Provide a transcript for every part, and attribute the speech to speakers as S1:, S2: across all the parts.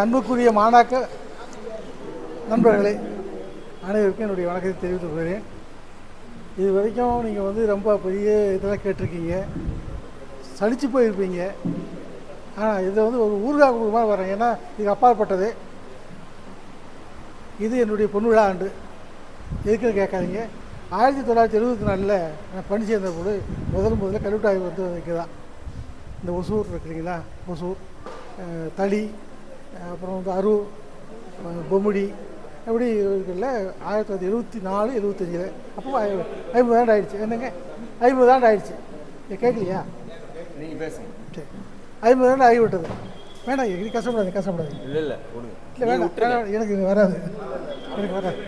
S1: அன்புக்குரிய மாணாக்க நண்பர்களே அனைவருக்கும் என்னுடைய வணக்கத்தை தெரிவித்துக் கொள்கிறேன். இது வரைக்கும் நீங்கள் வந்து ரொம்ப பெரிய இதெல்லாம் கேட்டிருக்கீங்க. சளிச்சு போயிருப்பீங்க. ஆனால் இதை வந்து ஒரு ஊர்காக குடும்பமாக வரேன் ஏன்னா இது அப்பாற்பட்டது. இது என்னுடைய பொன்விழா ஆண்டு எதுக்குன்னு கேட்காதீங்க. ஆயிரத்தி தொள்ளாயிரத்தி எழுபத்தி நாலில் நான் பணி சேர்ந்த போது முதல் முதல்ல கல்வெட்டாய்வு வந்து வைக்கிறதான் இந்த ஒசூர் இருக்கிறீங்களா ஒசூர் தளி அப்புறம் வந்து அரூர் அஹ், பொம்முடி அப்படி இருக்குல்ல ஆயிரத்தி தொள்ளாயிரத்தி எழுபத்தி நாலு எழுபத்தஞ்சில் அப்போ ஐம்பது ஆண்டு ஆயிடுச்சு. என்னங்க? ஐம்பது ஆண்டு ஆயிடுச்சு. கேட்கலையா?
S2: நீங்கள் பேசுங்க.
S1: சரி. ஐம்பது ஆண்டு ஆகிவிட்டது. வேணாம் இது கஷ்டப்படாது கஷ்டப்படாது
S2: இல்லை இல்லை
S1: இல்லை வேணாம் வேணாம், எனக்கு இது வராது. எனக்கு வராது.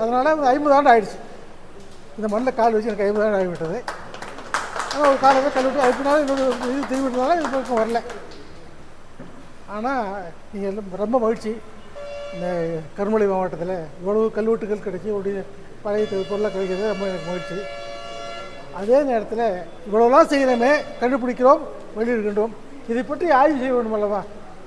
S1: அதனால் ஐம்பது ஆண்டு ஆயிடுச்சு. இந்த மண்ணில் கால் வச்சு எனக்கு ஐம்பது ஆண்டு ஆகிவிட்டது. ஆனால் ஒரு காலத்தில் கழுவிட்டு அதுக்குனால இன்னொரு இது திரும்பிட்டதுனால இது பக்கம் வரல. ஆனால் நீங்கள் எல்லாம் ரொம்ப மகிழ்ச்சி. இந்த கருமலை மாவட்டத்தில் இவ்வளவு கல்வெட்டுகள் கிடைச்சி ஒரு பழைய பொருளாக கிடைக்கிறது ரொம்ப எனக்கு மகிழ்ச்சி. அதே நேரத்தில் இவ்வளோலாம் செய்கிறோமே கண்டுபிடிக்கிறோம் வெளியிடுகின்றோம். இதை பற்றி ஆய்வு செய்ய வேண்டும் அல்லவா?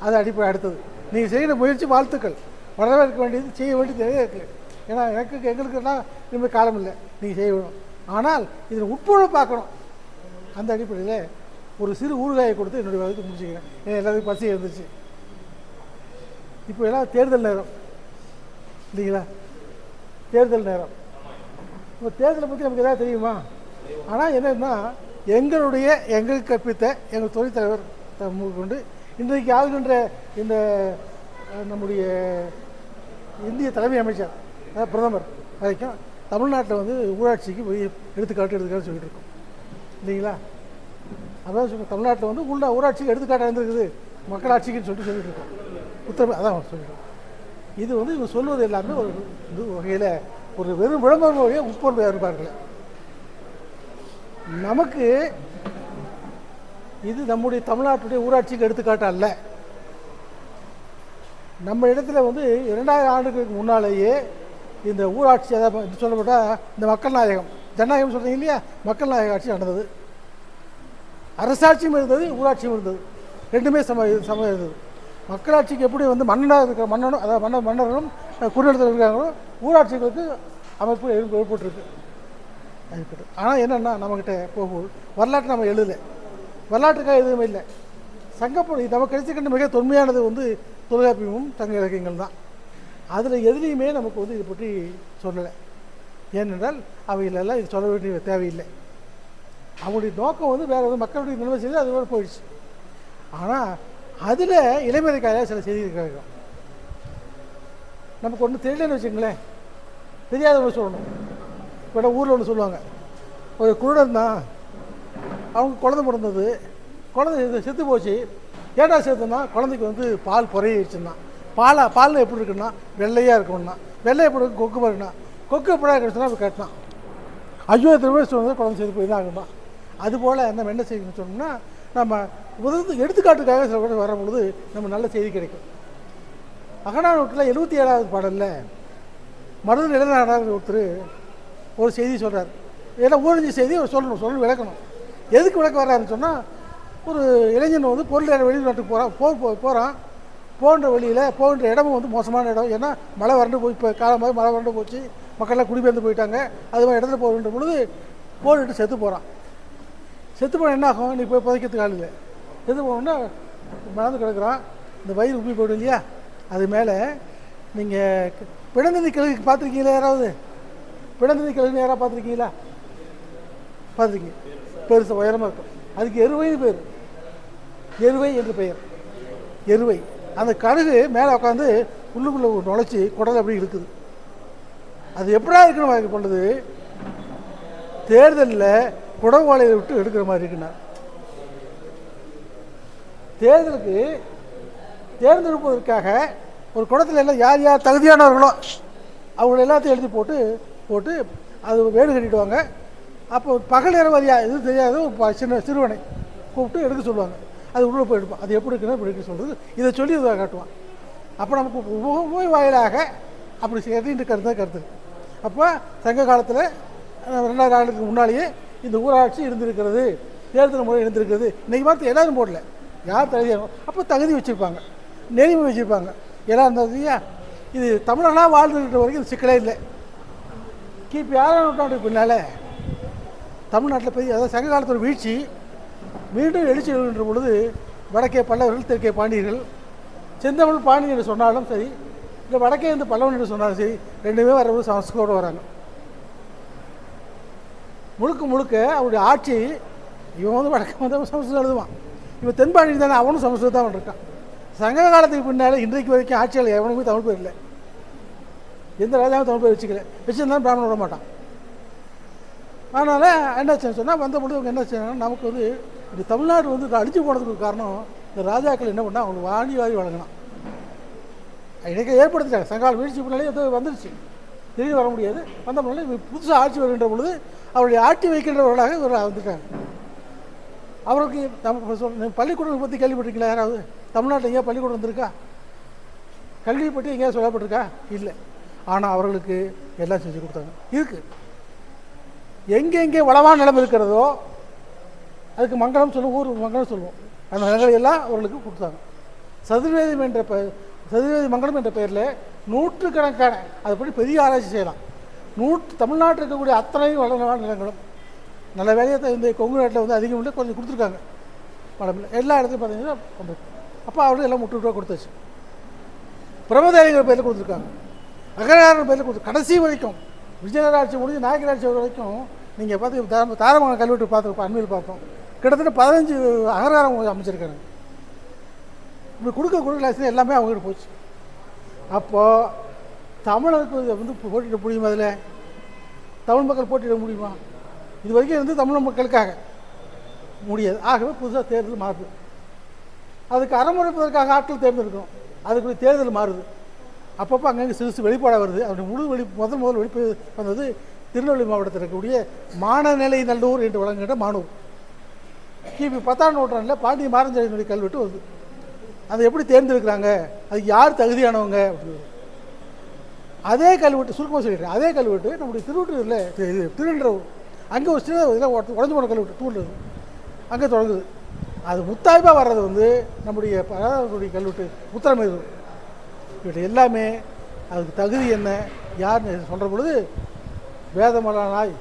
S1: அது அடிப்படை அடுத்தது. நீங்கள் செய்கிற முயற்சி வாழ்த்துக்கள். வரவேற்க வேண்டியது செய்ய வேண்டியது நிறைய இருக்குது ஏன்னா எனக்கு எங்களுக்குன்னா இனிமேல் காலம் இல்லை நீங்கள் செய்ய வேணும். ஆனால் இதில் உட்புற பார்க்கணும். அந்த அடிப்படையில் ஒரு சிறு ஊறுகாயை கொடுத்து என்னுடைய வகுத்து முடிச்சுக்கிறேன். ஏன்னா எல்லாத்துக்கும் பசி இருந்துச்சு. இப்போ எல்லாம் தேர்தல் நேரம். இல்லைங்களா? தேர்தல் நேரம். இப்போ தேர்தலை பற்றி நமக்கு எதாவது தெரியுமா? ஆனால் என்னன்னா எங்களுடைய எங்களுக்கு கற்பித்த எங்கள் துணைத் தலைவர் த- கொண்டு இன்றைக்கு ஆளுகின்ற இந்த நம்முடைய இந்திய தலைமை அமைச்சர் அதாவது பிரதமர் வரைக்கும் தமிழ்நாட்டில் வந்து ஊராட்சிக்கு போய் எடுத்துக்காட்டு எடுத்துக்காட்டு சொல்லிட்டு இருக்கோம். இல்லைங்களா? அதான் சொல்ல தமிழ்நாட்டில் வந்து உள்ள ஊராட்சிக்கு எடுத்துக்காட்டாக இருந்திருக்குது. மக்களாட்சிக்குன்னு சொல்லிட்டு சொல்லிட்டு இருக்கோம். உத்தரவு அதான் சொல்லிட்டோம் இது வந்து இவங்க சொல்வது எல்லாமே ஒரு இது வகையில் ஒரு வெறும் விளம்பரம் வழியாக உட்பொருள் இருப்பார்கள். நமக்கு இது நம்முடைய தமிழ்நாட்டுடைய ஊராட்சிக்கு எடுத்துக்காட்டு அல்ல. நம்ம இடத்துல வந்து இரண்டாயிரம் ஆண்டுகளுக்கு முன்னாலேயே இந்த ஊராட்சி அதாவது சொல்லப்பட்டால் இந்த மக்கள் நாயகம் ஜனநாயகம் சொல்கிறீங்க இல்லையா? மக்கள் நாயக ஆட்சி நடந்தது. அரசாட்சியும் இருந்தது ஊராட்சியும் இருந்தது. ரெண்டுமே சம சம இருந்தது மக்களாட்சிக்கு எப்படி வந்து மன்னனாக இருக்கிற மன்னனும் அதாவது மன்னர் மன்னர்களும் குடியரசில் இருக்கிறாங்களோ ஊராட்சிகளுக்கு அமைப்பு ஏற்ப- ஏற்பட்டிருக்கு. ஏற்பட்டு. ஆனால் என்னென்னா நம்மக்கிட்ட போகும்போது வரலாற்று நம்ம எழுதலை. வரலாற்றுக்காக எதுவுமே இல்லை. சங்கப்பொழி நமக்கு கிடைச்சிக்கின்ற மிக தொன்மையானது வந்து தொல்காப்பியமும் சங்க இலக்கியங்கள் தான். அதில் எதுலேயுமே நமக்கு வந்து இதை பற்றி சொல்லலை. ஏனென்றால் அவைகளெல்லாம் இது சொல்ல வேண்டிய தேவையில்லை. அவங்களுடைய நோக்கம் வந்து வேறு எதுவும் மக்களுடைய நிலைமை செய்து அது மாதிரி போயிடுச்சு. ஆனால் அதில் இளைஞருக்காக சில செய்திகள் கிடைக்கும் நமக்கு ஒன்று தெரியலன்னு வச்சுங்களேன் தெரியாதவங்க சொல்லணும். இப்போ ஊரில் ஒன்று சொல்லுவாங்க. ஒரு குருடன் தான் அவங்க குழந்தை பிறந்தது. குழந்தை செத்து- போச்சு. ஏடா செத்துனா குழந்தைக்கு வந்து பால் புறையிடுச்சுன்னா பாலா பால் எப்படி இருக்குன்னா வெள்ளையாக இருக்கணும்னா வெள்ளை எப்படி இருக்கு? கொக்கு பாருன்னா கொக்கு எப்படா கிடச்சுன்னா அப்படி கட்டினான் ஐயோ எத்தனை பேர் சொன்னது குழந்தை செய்து போய் தான் ஆகுமா அதுபோல் நம்ம என்ன செய்யணும்னு சொன்னோம்னா நம்ம உதவி எடுத்துக்காட்டுக்காக சில பேர் வரும்பொழுது நம்ம நல்ல செய்தி கிடைக்கும். அகநானூற்றில் எழுபத்தி ஏழாவது பாடலில் மருது நிலநாடார் ஒருத்தர் ஒரு செய்தி சொல்கிறார் ஏன்னா ஊரஞ்சி செய்தி அவர் சொல்லணும் சொல்லணும் விளக்கணும். எதுக்கு விளக்க வர்றாருன்னு சொன்னால் ஒரு இளைஞன் வந்து பொருள் வெளிநாட்டுக்கு போகிறான் போ போ- போகிறான் போன்ற வழியில் போகின்ற இடமும் வந்து மோசமான இடம். ஏன்னா மழை வறண்டு போய் இப்போ காலமாக மழை வறண்டு போச்சு. மக்கள்லாம் குடிபெயர்ந்து போயிட்டாங்க. அது மாதிரி இடத்துல போகின்ற பொழுது போட்டுட்டு செத்து போகிறான் செத்து போனால் என்ன ஆகும்? நீ போய் புதைக்கிறதுக்கு ஆள் இல்லை. செத்து போனோன்னா மறந்து கிடக்குறான். இந்த வயிறு உப்பி போயிடும் இல்லையா? அது மேலே நீங்கள் பிணந்தந்தி கிழக்கு பார்த்துருக்கீங்களா யாராவது? பிணந்தந்தி கிழக்கு யாராவது பார்த்துருக்கீங்களா? பார்த்துருக்கீங்க. பெருசு உயரமாக இருக்கும். அதுக்கு எருவைன்னு பேர். எருவை என்று பெயர். எருவை. அந்த கழுகு மேலே உட்காந்து உள்ளுக்குள்ளே நுழைச்சி குடல் அப்படி இருக்குது அது எப்படா இருக்கணும் அது பண்ணுது தேர்தலில் குடவாளையை விட்டு எடுக்கிற மாதிரி இருக்குண்ணா. தேர்தலுக்கு தேர்ந்தெடுப்பதற்காக ஒரு குடத்தில் எல்லாம் யார் யார் தகுதியானவர்களோ அவங்கள எல்லாத்தையும் எழுதி போட்டு போட்டு அது வேடு கட்டிடுவாங்க. அப்போ பகல் இரவரியா எதுவும் தெரியாது ஒரு சின்ன சிறுவனை கூப்பிட்டு எடுக்க சொல்லுவாங்க. அது உள்ளே போய் எடுப்பான். அது எப்படி இருக்குன்னு இப்படி இருக்கு சொல்கிறது இதை சொல்லி இதை காட்டுவான். அப்போ நமக்கு உப- உபயோக வாயிலாக அப்படி செய்யறதுன்ற கருத்து தான் கருத்து. அப்போ சங்க காலத்தில் ரெண்டாயிரம் ஆண்டுக்கு முன்னாலேயே இந்த ஊராட்சி இருந்திருக்கிறது. தேர்தல் முறை இருந்திருக்கிறது. இன்றைக்கி பார்த்து எல்லாரும் போடல. யார் தகுதி அப்போ தகுதி வச்சுருப்பாங்க. நெறிமுறை வச்சுருப்பாங்க. எல்லாம் இருந்தது இது தமிழர்களாக வாழ்ந்துருக்கிற வரைக்கும் இந்த சிக்கலே இல்லை. கிபி ஆறாம் நூற்றாண்டுக்கு பின்னால் தமிழ்நாட்டில் பெரிய அதாவது சங்க காலத்தோட வீழ்ச்சி மீண்டும் எழுச்சி எழுகின்ற பொழுது வடக்கே பல்லவர்கள் தெற்கே பாண்டியர்கள் செந்தமிழ் பாண்டியன் சொன்னாலும் சரி இல்லை வடக்கே இருந்து பல்லவன் என்று சொன்னாலும் சரி ரெண்டுமே வரும்போது சமஸ்கரோடு வராங்க. முழுக்க முழுக்க அவருடைய ஆட்சி இவன் வந்து வடக்கு வந்து சமஸ்கிருதம் எழுதுவான். இவன் தென்பாண்டி தானே அவனும் சமஸ்கிருதம் தான் இருக்கான் சங்க காலத்துக்கு பின்னால் இன்றைக்கு வரைக்கும் ஆட்சியாளர் எவனுக்குமே தமிழ் பேர் இல்லை. எந்த ராஜாவும் தமிழ் பேர் வச்சுக்கல. வச்சுருந்தாலும் பிராமணன் விட மாட்டான். அதனால் என்ன சொன்னால் வந்த பொழுது அவங்க என்ன செய்யணும் நமக்கு வந்து இந்த தமிழ்நாடு வந்து அழிஞ்சு போனதுக்கு காரணம் இந்த ராஜாக்கள் என்ன பண்ணால் அவங்களுக்கு வாங்கி வாரி வழங்கினான். இன்றைக்கி ஏற்படுத்திட்டாங்க. சங்கால வீழ்ச்சி பின்னாலே அது வந்துருச்சு. திரும்பி வர முடியாது. வந்த முன்னாடி புதுசாக ஆட்சி வருகின்ற பொழுது அவருடைய ஆட்சி வைக்கின்றவர்களாக இவர் வந்துட்டாங்க அவருக்கு நம்ம சொல் பள்ளிக்கூடம் பற்றி கேள்விப்பட்டிருக்கீங்களா? யாராவது? தமிழ்நாட்டில் எங்கேயா பள்ளிக்கூடம் வந்திருக்கா? கல்வியை பற்றி எங்கேயா சொல்லப்பட்டிருக்கா? இல்லை. ஆனால் அவர்களுக்கு எல்லாம் செஞ்சு கொடுத்தாங்க. இருக்குது எங்கெங்கே வளமான நிலம் இருக்கிறதோ அதுக்கு மங்களம் சொல்லுவோம் ஊர் மங்களம் சொல்லுவோம். அந்த நிலங்களை எல்லாம் அவர்களுக்கு கொடுத்தாங்க. சதுர்வேதம் என்ற ப சதுர்வேதி மங்கலம் என்ற பெயரில் நூற்றுக்கணக்கான அதுபடி பெரிய ஆராய்ச்சி செய்யலாம். நூற்று தமிழ்நாட்டில் இருக்கக்கூடிய அத்தனை வளமான நிலங்களும் நல்ல வேலையை இந்த கொங்கு நாட்டில் வந்து அதிகம் இல்லை கொஞ்சம் கொடுத்துருக்காங்க. வளமில்லை எல்லா இடத்துலையும் பார்த்தீங்கன்னா அப்போ அவர்கள் எல்லாம் முட்டு ரூபா கொடுத்தாச்சு. பிரமதேவிங்கிற பேரில் கொடுத்துருக்காங்க. அகராரன் பேரில் கொடுத்து கடைசி வரைக்கும் விஜயநகராட்சி முடிஞ்சு நாயக்கராட்சி வரைக்கும் நீங்கள் பார்த்து தாரமான கல்வெட்டு பார்த்துருப்போம் அண்மையில் பார்த்தோம் கிட்டத்தட்ட பதினஞ்சு அகராரம் அமைச்சிருக்காங்க. இப்படி கொடுக்க கொடுக்கல எல்லாமே அவங்ககிட்ட போச்சு. அப்போது தமிழருக்கு வந்து போட்டிட முடியுமா அதில்? தமிழ் மக்கள் போட்டிட முடியுமா? இது வரைக்கும் வந்து தமிழ் மக்களுக்காக முடியாது. ஆகவே புதுசாக தேர்தல் மாறுது. அதுக்கு அறமுறைப்பதற்காக ஆட்கள் தேர்ந்தெடுக்கணும். அதுக்குரிய தேர்தல் மாறுது. அப்பப்போ அங்கங்கே சிறு சிறு வெளிப்பாடாக வருது. அப்படி முழு வெளி முதல் முதல் வெளிப்பு வந்தது திருநெல்வேலி மாவட்டத்தில் இருக்கக்கூடிய மானநிலை நல்லூர் என்று வழங்குகின்ற மானூர். கிபி பத்தாம் நூற்றாண்டில் பாண்டிய மாரஞ்செழியினுடைய கல்வெட்டு வருது அதை எப்படி தேர்ந்தெடுக்கிறாங்க? அதுக்கு யார் தகுதியானவங்க? அப்படின்னு அதே கல்வெட்டு சுருக்கமாக சொல்லிடுறேன். அதே கல்வெட்டு நம்முடைய திருவள்ளூரில் இது திருநெல்வேலி அங்கே ஒரு சின்ன இதில் உடஞ்சு போன கல்வெட்டு தூண்டுது அங்கே தொடங்குது. அது முத்தாய்ப்பாக வர்றது வந்து நம்முடைய பராதனுடைய கல்வெட்டு முத்திரமேது இவற்றை எல்லாமே அதுக்கு தகுதி என்ன? யார்னு சொல்கிற பொழுது வேதமலானாய்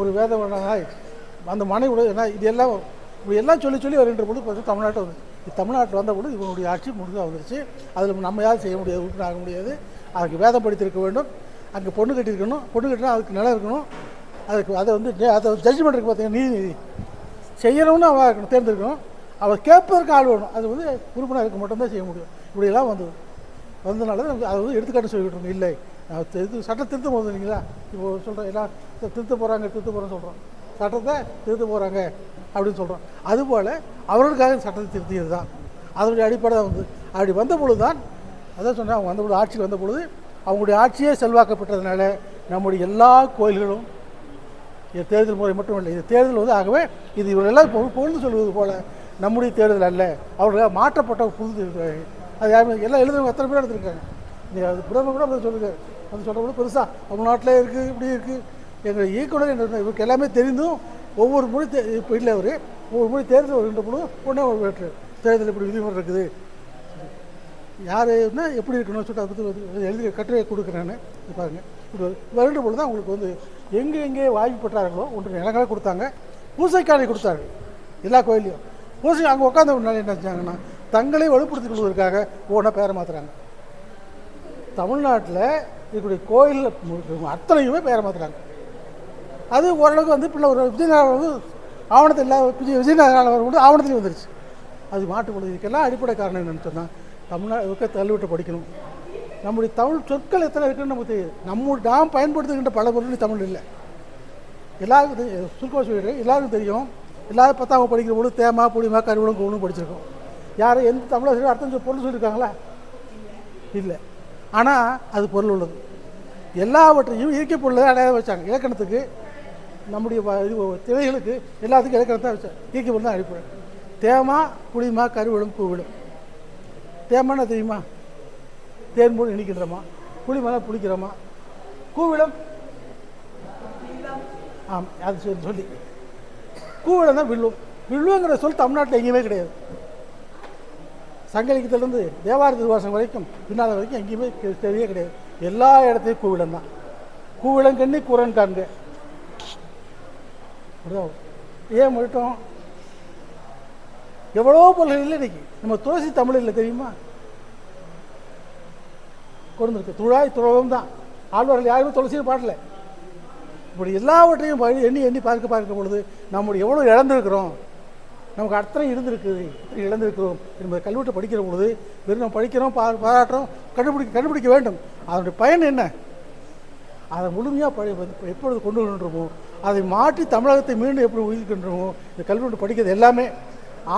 S1: ஒரு வேதமலானாய் அந்த மனைவிட என்ன இது எல்லாம் இப்படி எல்லாம் சொல்லி சொல்லி வருகின்ற பொழுது பார்த்தா தமிழ்நாட்டை வந்து தமிழ்நாட்டில் வந்தால் கூட இவனுடைய ஆட்சி முடிஞ்சு வந்துருச்சு. அதில் நம்ம யாரும் செய்ய முடியாது உறுப்பினர் ஆக முடியாது. அதுக்கு வேதம் படித்திருக்க வேண்டும். அங்கே பொண்ணு கட்டியிருக்கணும். பொண்ணு கட்டினா அதுக்கு நிலம் இருக்கணும். அதுக்கு அதை வந்து அதை ஜட்ஜ்மெண்ட் இருக்குது பார்த்தீங்கன்னா நீதி செய்யணும்னு அவள் இருக்கணும் தேர்ந்தெடுக்கணும். அவள் கேட்பதற்கு ஆள் வேணும். அது வந்து உறுப்பினருக்கு மட்டும்தான் செய்ய முடியும். இப்படியெல்லாம் வந்தது. வந்ததுனால தான் அதை வந்து எடுத்துக்காட்டு சொல்லிக்கிட்டு இல்லை. நான் இது சட்டம் திருத்தம் போது இல்லைங்களா? இப்போ சொல்கிறேன் எல்லாம் திருத்த போகிறாங்க திருத்த போகிறேன்னு சொல்கிறோம் சட்டத்தை திருத்த போகிறாங்க அப்படின்னு சொல்கிறோம் அதுபோல் அவர்களுக்காக சட்டத்தை திருத்தியது தான் அதனுடைய அடிப்படை வந்து. அப்படி வந்த பொழுது தான் அதான் சொன்னேன் அவங்க வந்த பொழுது ஆட்சிக்கு வந்த பொழுது அவங்களுடைய ஆட்சியே செல்வாக்கப்பட்டதுனால நம்முடைய எல்லா கோயில்களும் இது தேர்தல் முறை மட்டும் இல்லை இது தேர்தல் வந்து ஆகவே இது இவரெல்லாம் பொ- பொழுது சொல்வது போல் நம்முடைய தேர்தல் அல்ல. அவர்கள் மாற்றப்பட்ட ஒரு புது தேர்தல். அது யாருமே எல்லாம் எழுதுறவங்க எத்தனை பேர் எடுத்திருக்காங்க நீங்கள் அது பிரதமர் கூட அப்படி சொல்லுங்க. அது சொல்கிற கூட பெருசாக தமிழ்நாட்டில் இருக்குது இப்படி இருக்குது எங்கள் இயக்குனர் என்ன இவருக்கு எல்லாமே தெரிந்தும் ஒவ்வொரு மொழி தே இப்போ இல்லை அவர். ஒவ்வொரு மொழி தேர்தல் வருகின்ற பொழுது உடனே ஒரு வேற்று. தேர்தல் இப்படி விதிமுறை இருக்குது? யாருன்னா எப்படி இருக்கணும்னு சொல்லிட்டு அதை பற்றி எழுதி கட்டுரை கொடுக்குறேன்னு பாருங்கள் இப்படி வருகின்ற பொழுது தான் உங்களுக்கு வந்து எங்கே எங்கே வாய்ப்பு பெற்றார்களோ ஒன்று நிலங்களை கொடுத்தாங்க பூசைக்காரை கொடுத்தாங்க எல்லா கோயிலையும் பூசை அங்கே உட்காந்த முன்னாடி என்ன செஞ்சாங்கன்னா தங்களை வலுப்படுத்திக் கொள்வதற்காக ஒவ்வொன்றா பேரை மாற்றுறாங்க தமிழ்நாட்டில் இருக்கக்கூடிய கோயிலில் அத்தனையுமே பேரை மாற்றுறாங்க அது ஓரளவுக்கு வந்து பிள்ளை ஒரு விஜயநகரம் வந்து ஆவணத்தில் இல்லாத விஜய் விஜயநகரம் கூட ஆவணத்துலேயும் வந்துருச்சு. அது மாட்டு இதுக்கெல்லாம் அடிப்படை காரணம் என்னன்னு சொன்னால் தமிழ்நாடு தள்ளிவிட்டு படிக்கணும். நம்முடைய தமிழ் சொற்கள் எத்தனை இருக்குன்னு நமக்கு தெரியுது. நம்ம நாம் பயன்படுத்துகின்ற பல பொருள் தமிழ் இல்லை. எல்லாருக்கும் தெரியும் சுருக்கமாக சொல்லிடுறேன். எல்லாருக்கும் தெரியும். எல்லாரும் பத்தாம் படிக்கிற பொழுது தேமா புளிமா கருவலம் கோவலும் படிச்சிருக்கோம். யாரும் எந்த தமிழாசிரியர் அர்த்தம் சொல் பொருள் சொல்லியிருக்காங்களா இல்லை. ஆனால் அது பொருள் உள்ளது. எல்லாவற்றையும் இயற்கை பொருளை அடையாளம் வச்சாங்க. இலக்கணத்துக்கு நம்முடைய வ- இது எல்லாத்துக்கும் இலக்கணத்தை தான் இயற்கை தான் அடிப்படை தேமா புளிமா கருவிடும் கூவிடும் தேமானா தெரியுமா? தேன்போல் இனிக்கின்றமா புளிமலை புளிக்கிறோமா? கூவிடம் ஆம் அது சொல்லி சொல்லி. கூவிடம் தான் வில்லும். வில்லுங்கிற சொல் தமிழ்நாட்டில் எங்கேயுமே கிடையாது. சங்கலிக்கத்திலிருந்து தேவார திருவாசம் வரைக்கும் பின்னால் வரைக்கும் எங்கேயுமே தெரியவே கிடையாது. எல்லா இடத்துலையும் கூவிடம் தான். கூவிடம் கண்ணி கூரன் காண்க. புரியுதா? ஏன் மட்டும் எவ்வளோ பொருள்கள் இல்லை இன்னைக்கு. நம்ம துளசி தமிழ் இல்லை தெரியுமா? கொண்டிருக்கு துழாய் துறவம் தான். ஆழ்வார்கள் யாருமே துளசியும் பாடல. இப்படி எல்லாவற்றையும் எண்ணி எண்ணி பார்க்க பார்க்கும் பொழுது நம்முடைய எவ்வளோ இழந்திருக்கிறோம். நமக்கு அத்தனை இருந்திருக்குது இத்தனை இழந்திருக்கிறோம் என்பதை கல்வெட்டு படிக்கிற பொழுது வெறும் நம்ம படிக்கிறோம் பா பாராட்டுறோம் கண்டுபிடிக்க கண்டுபிடிக்க வேண்டும். அதனுடைய பயன் என்ன? அதை முழுமையாக படி எப்பொழுது கொண்டு வருகின்றோமோ அதை மாற்றி தமிழகத்தை மீண்டும் எப்படி உயிர்க்கின்றோமோ இந்த கல்வெட்டு படிக்கிறது எல்லாமே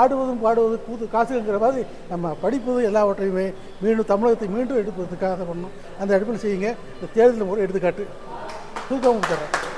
S1: ஆடுவதும் பாடுவதும் கூத்து காசுங்கிற மாதிரி நம்ம படிப்பதும் எல்லாவற்றையுமே மீண்டும் தமிழகத்தை மீண்டும் எடுப்பதற்காக பண்ணணும். அந்த அடிப்படையில் செய்யுங்க. இந்த தேர்தல் முறை எடுத்துக்காட்டு. தூக்கம் தரேன்